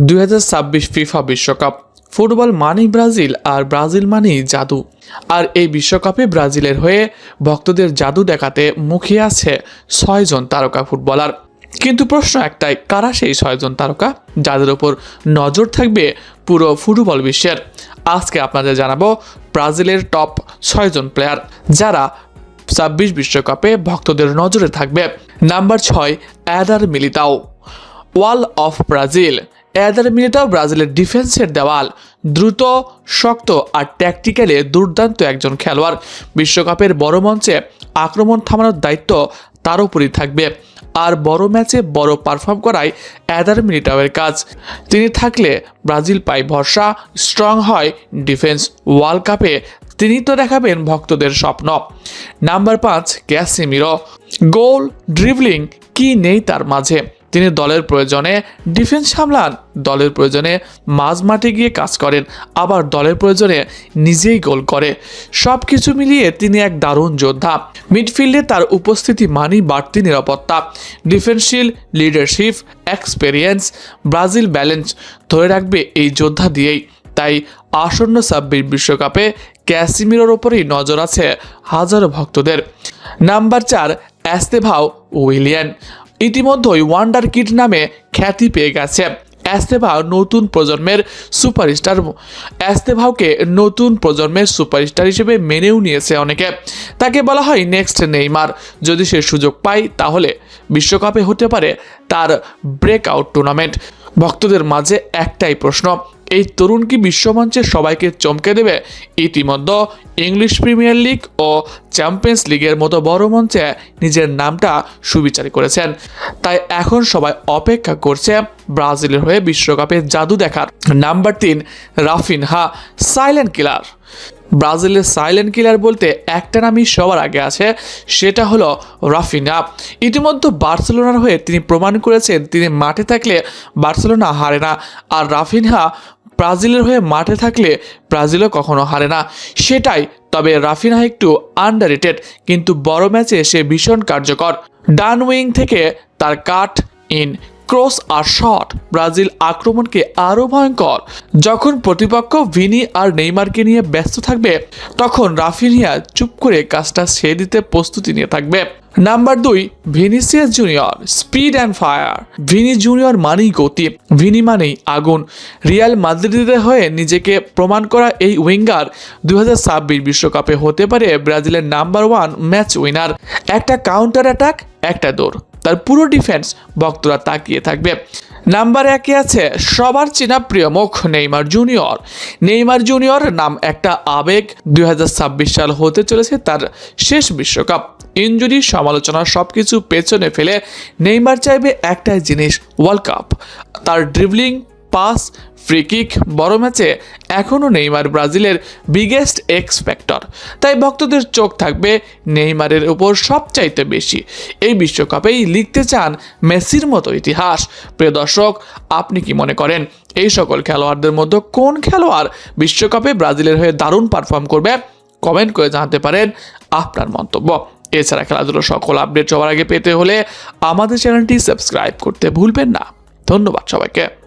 দুই হাজার ছাব্বিশ ফিফা বিশ্বকাপ। ফুটবল মানেই ব্রাজিল আর ব্রাজিল মানেই জাদু। আর এই বিশ্বকাপে ব্রাজিলের হয়ে ভক্তদের জাদু দেখাতে মুখিয়ে আছে ছয়জন তারকা ফুটবলার। কিন্তু প্রশ্ন একটাই, কারা সেই ছয়জন তারকা? যাদের ওপর নজর থাকবে পুরো ফুটবল বিশ্বের। আজকে আপনাদের জানাব ব্রাজিলের টপ ছয়জন প্লেয়ার, যারা ছাব্বিশ বিশ্বকাপে ভক্তদের নজরে থাকবে। নাম্বার ছয় Eder Militao. Wall of Brazil. এদের মিলিটাও ব্রাজিলের ডিফেন্সের দেওয়াল, দ্রুত, শক্ত আর ট্যাকটিক্যালে দুর্দান্ত একজন খেলোয়াড়। বিশ্বকাপের বড় মঞ্চে আক্রমণ থামানোর দায়িত্ব তার উপরই থাকবে। আর বড় ম্যাচে বড় পারফর্ম করাই অ্যাদার মিলিটাওয়ের কাজ। তিনি থাকলে ব্রাজিল পায় ভরসা স্ট্রং হয় ডিফেন্স ওয়ার্ল্ড কাপে তিনি তো দেখাবেন ভক্তদের স্বপ্ন। নাম্বার পাঁচ, ক্যাসিমিরো। গোল ড্রিবলিং কি নেই তার মাঝে? তিনি দলের প্রয়োজনে ডিফেন্স সামলান, দলের প্রয়োজনে মাঝ মাঠে গিয়ে কাজ করেন, আবার দলের প্রয়োজনে নিজেই গোল করে। সব কিছু মিলিয়ে তিনি এক দারুণ যোদ্ধা। মিডফিল্ডে তার উপস্থিতি মানি বাড়তি নিরাপত্তা। Defensive leadership, experience, Brazil balance ধরে রাখবে এই যোদ্ধা দিয়েই। তাই আসন্ন ছাব্বিশ বিশ্বকাপে ক্যাসিমিরোর ওপরেই নজর আছে হাজারো ভক্তদের। নাম্বার চার, অ্যাস্তেভাও উইলিয়ান। ইতিমধ্যেই ওয়ান্ডার কিড নামে খ্যাতি পেয়ে গেছে। অ্যাস্তেভাও নতুন প্রজন্মের সুপারস্টার অ্যাস্তেভাওকে নতুন প্রজন্মের সুপারস্টার হিসেবে মেনেও নিয়েছে অনেকে। তাকে বলা হয় নেক্সট নেইমার যদি সে সুযোগ পায়, তাহলে বিশ্বকাপে হতে পারে তার ব্রেকআউট টুর্নামেন্ট ভক্তদের মাঝে একটাই প্রশ্ন এই তরুণ কি বিশ্বমঞ্চে সবাইকে চমকে দেবে? ইতিমধ্যে ইংলিশ প্রিমিয়ার লিগ ও চ্যাম্পিয়ন্স লিগের মতো বড় মঞ্চে নিজের নামটা সুবিচার করেছেন। তাই এখন সবাই অপেক্ষা করছে ব্রাজিলের হয়ে বিশ্বকাপে জাদু দেখার। নাম্বার তিন, রাফিনহা, সাইলেন্ট কিলার। ব্রাজিলের সাইলেন্ট কিলার বলতে একটা নামই সবার আগে আছে, সেটা হলো রাফিনা ইতিমধ্যে বার্সেলোনার হয়ে তিনি প্রমাণ করেছেন, তিনি মাঠে থাকলে বার্সেলোনা হারে না। আর রাফিনহা ব্রাজিলের হয়ে মাঠে থাকলে ব্রাজিলও কখনো হারে না। সেটাই, তবে রাফিনা একটু আন্ডারেটেড কিন্তু বড় ম্যাচে সে ভীষণ কার্যকর। ডান উইং থেকে তার কাট ইন ক্রস আর শট, ব্রাজিল আক্রমণকে আরও ভয়ঙ্কর। যখন প্রতিপক্ষ ভিনি আর নেইমারকে নিয়ে ব্যস্ত থাকবে, তখন রাফিনিয়া চুপ করে কাজটা ছেড়ে দিতে প্রস্তুতি নিয়ে থাকবে। নাম্বার দুই, Vinicius junior, speed and fire. Vini junior মানেই গতি, ভিনি মানেই আগুন। রিয়াল মাদ্রিদের হয়ে নিজেকে প্রমাণ করা এই উইঙ্গার দু বিশ্বকাপে হতে পারে ব্রাজিলের নাম্বার ওয়ান ম্যাচ উইনার। একটা কাউন্টার অ্যাটাক একটা দৌড়। তার পুরো ডিফেন্স ভক্তরা তাকিয়ে থাকবে। নাম্বার একে আছে, সবার চেনা প্রিয় মুখ নেইমার জুনিয়র নেইমার জুনিয়র নাম একটা আবেগ, দুই হাজার ছাব্বিশ সাল হতে চলেছে তার শেষ বিশ্বকাপ। ইঞ্জুরি, সমালোচনা সব কিছু পেছনে ফেলে নেইমার চাইবে একটাই জিনিস ওয়ার্ল্ড কাপ তার ড্রিবলিং পাস ফ্রি কিক, বড় ম্যাচে এখনও নেইমার ব্রাজিলের বিগেস্ট এক্স ফ্যাক্টর। তাই ভক্তদের চোখ থাকবে নেইমারের উপর সবচাইতে বেশি। এই বিশ্বকাপেই লিখতে চান মেসির মতো ইতিহাস। প্রিয় দর্শক, আপনি কি মনে করেন, এই সকল খেলোয়াড়দের মধ্যে কোন খেলোয়াড় বিশ্বকাপে ব্রাজিলের হয়ে দারুণ পারফর্ম করবে? কমেন্ট করে জানাতে পারেন আপনার মন্তব্য। এছাড়া খেলাধুলোর সকল আপডেট সবার আগে পেতে হলে আমাদের চ্যানেলটি সাবস্ক্রাইব করতে ভুলবেন না। ধন্যবাদ সবাইকে।